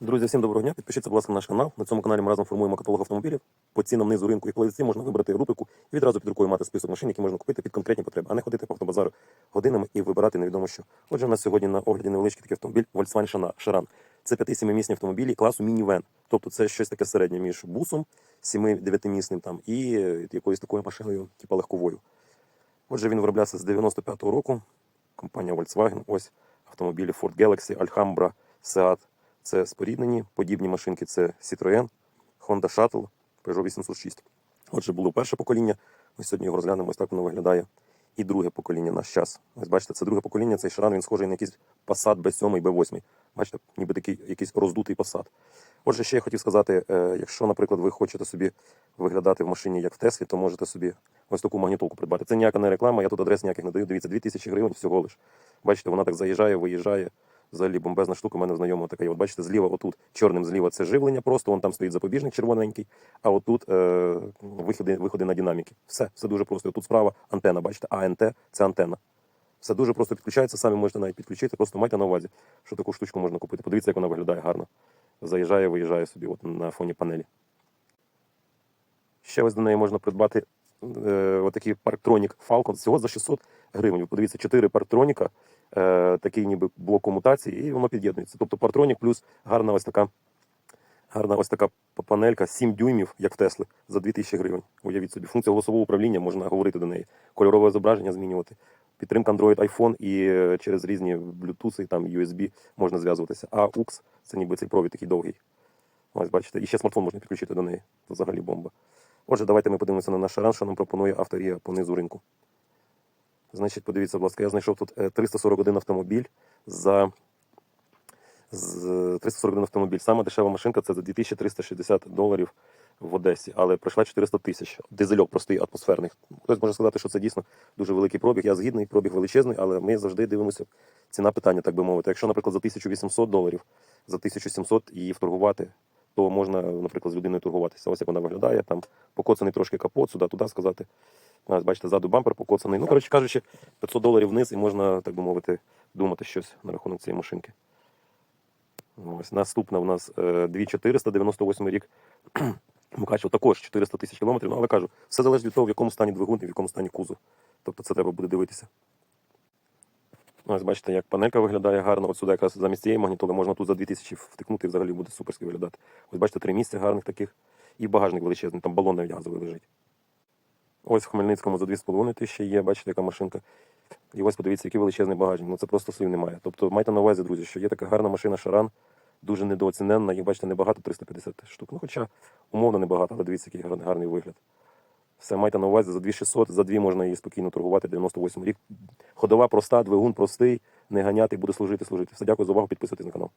Друзі, всім доброго дня. Підпишіться, будь ласка, на наш канал. На цьому каналі ми разом формуємо каталог автомобілів. По цінам низу ринку і коли можна вибрати рубрику і відразу під рукою мати список машин, які можна купити під конкретні потреби, а не ходити по автобазару годинами і вибирати невідомо що. Отже, у нас сьогодні на огляді невеличкий такий автомобіль Volkswagen Шаран. Це 5-7-місні автомобілі класу мінівен. Тобто це щось таке середнє між бусом 7-9-місним там і е, якоюсь такою машиною, типу легковою. Отже, він вироблявся з 95-го року. Компанія Volkswagen. Ось автомобілі Ford Galaxy, Alhambra, Seat. Це споріднені. Подібні машинки це Citroën, Honda Shuttle, Peugeot 806. Отже, було перше покоління. Ми сьогодні його розглянемо, ось так воно виглядає. І друге покоління наш час. Ось бачите, це друге покоління, цей шаран, він схожий на якийсь Passat B7, B8. Бачите, ніби такий якийсь роздутий Passat. Отже, ще я хотів сказати, е, якщо, наприклад, ви хочете собі виглядати в машині як в Теслі, то можете собі ось таку магнітолку придбати. Це ніяка не реклама, я тут адрес ніяких не даю. Дивіться, 2000 гривень всього лиш. Бачите, вона так заїжджає, виїжджає. Взагалі бомбезна штука, у мене знайома така. От бачите, зліва, отут, чорним зліва це живлення, просто вон там стоїть запобіжник червоненький, а отут е, виходи, виходи на динаміки. Все, все дуже просто. Тут справа антена, бачите, АНТ це антенна. Все дуже просто підключається, самі можете навіть підключити, просто майте на увазі, що таку штучку можна купити. Подивіться, як вона виглядає гарно. Заїжджає, виїжджає собі от на фоні панелі. Ще ось до неї можна придбати отакий парктронік Falcon всього за 600 гривень. Подивіться, 4 парктроніка, е, такий ніби блок комутації, і воно під'єднується. Тобто парктронік плюс гарна ось така. Гарна ось така панелька 7 дюймів, як в Тесли, за 2000 гривень. Уявіть собі, функція голосового управління, можна говорити до неї, кольорове зображення змінювати, підтримка Android iPhone і е, через різні Bluetooth і там USB можна зв'язуватися. А UX це ніби цей провід такий довгий. Ось бачите, і ще смартфон можна підключити до неї. Це взагалі бомба. Отже, давайте ми подивимося на наш шаран, що нам пропонує авторія по низу ринку. Значить, подивіться, будь ласка, я знайшов тут е, 341 автомобіль за з 341 автомобіль. Сама дешева машинка це за 2360 доларів в Одесі, але пройшла 400 тисяч. Дизельок простий атмосферний. Хтось може сказати, що це дійсно дуже великий пробіг. Я згідний, пробіг величезний, але ми завжди дивимося ціна питання, так би мовити. Якщо, наприклад, за 1800 доларів, за 1700 її вторгувати, то можна, наприклад, з людиною торгуватися. Ось як вона виглядає, там покоцаний трошки капот, сюди, туди сказати. Ось, бачите, ззаду бампер покоцаний. Ну, коротше кажучи, 500 доларів вниз і можна, так би мовити, думати щось на рахунок цієї машинки. Ось наступна у нас е, 2498 рік. Мукачево також 400 тисяч кілометрів. Ну, але кажу, все залежить від того, в якому стані двигун і в якому стані кузов. Тобто це треба буде дивитися. Ось бачите, як панелька виглядає гарно. От сюди якраз замість цієї магнітоли можна тут за 2000 втикнути і взагалі буде суперськи виглядати. Ось бачите, три місця гарних таких. І багажник величезний, там балон навіть газовий лежить. Ось в Хмельницькому за 2,5 тисячі є, бачите, яка машинка. І ось подивіться, який величезний багажник. Ну це просто слів немає. Тобто майте на увазі, друзі, що є така гарна машина Шаран, дуже недооціненна, їх бачите, небагато 350 штук. Ну, хоча умовно небагато, але дивіться, який гарний, вигляд. Все майте на увазі за 2600, за дві можна її спокійно торгувати. 98 рік. Ходова проста, двигун простий, не ганяти, буде служити, служити. Все, дякую за увагу, підписуйтесь на канал.